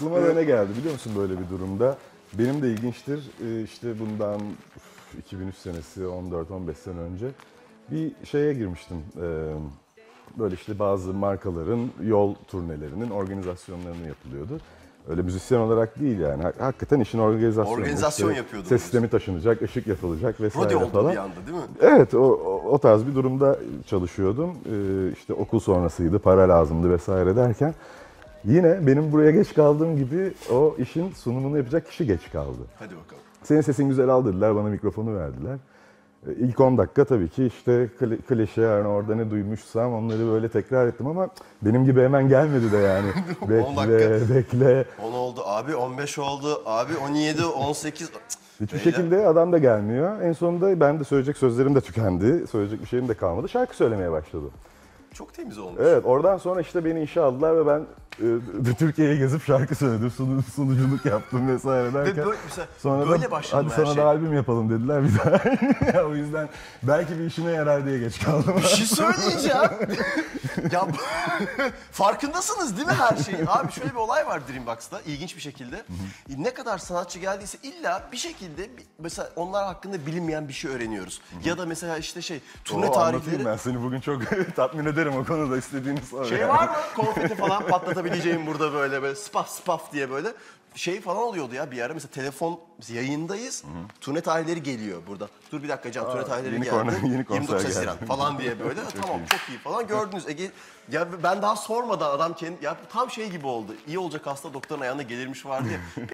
Aklıma da ne geldi biliyor musun böyle bir durumda? Benim de ilginçtir e, işte bundan üf, 2003 senesi 14-15 sene önce bir şeye girmiştim. E, Böyle işte bazı markaların yol turnelerinin organizasyonlarını yapılıyordu. Öyle müzisyen olarak değil yani. Ha- Hakikaten işin organizasyonu. Organizasyon İşte yapıyordunuz. Ses sistemi taşınacak, ışık yapılacak vesaire Rodeo oldu falan. bir anda değil mi? Evet, o, o, o tarz bir durumda çalışıyordum. Ee, işte okul sonrasıydı, para lazımdı vesaire derken yine benim buraya geç kaldığım gibi o işin sunumunu yapacak kişi geç kaldı. Hadi bakalım. Senin sesin güzel al dediler, bana mikrofonu verdiler. Ee, İlk 10 dakika tabii ki işte kli- klişe yani orada ne duymuşsam onları böyle tekrar ettim ama benim gibi hemen gelmedi de yani. 10 bekle, dakika. bekle. 10 oldu abi 15 oldu abi 17 18 Cık, Hiçbir beyler. şekilde adam da gelmiyor. En sonunda ben de söyleyecek sözlerim de tükendi. Söyleyecek bir şeyim de kalmadı. Şarkı söylemeye başladım. Çok temiz olmuş. Evet oradan sonra işte beni işe aldılar ve ben e, Türkiye'yi gezip şarkı söyledim. Sunu, sunuculuk yaptım vesaire Ve derken. böyle, mesela Sonra böyle da hadi sana şey. da albüm yapalım dediler bir daha. o yüzden belki bir işine yarar diye geç kaldım. Bir şey söyleyeceğim. ya farkındasınız değil mi her şeyin? Abi şöyle bir olay var Dreambox'ta ilginç bir şekilde. Ne kadar sanatçı geldiyse illa bir şekilde mesela onlar hakkında bilinmeyen bir şey öğreniyoruz. Ya da mesela işte şey turne Oo, tarihleri. ben seni bugün çok tatmin ederim o konuda istediğini sor. Şey var mı? Konfeti falan patlatabileceğim burada böyle böyle spaf spaf diye böyle. Şey falan oluyordu ya bir ara mesela telefon biz yayındayız. Turne tarihleri geliyor burada. Dur bir dakika Can turne tarihleri yeni geldi. korna- yeni konser 29 Haziran geldi. falan diye böyle. tamam çok iyi falan gördünüz. Ege ya ben daha sormadan adam kendi ya tam şey gibi oldu. İyi olacak hasta doktorun ayağına gelirmiş vardı ya.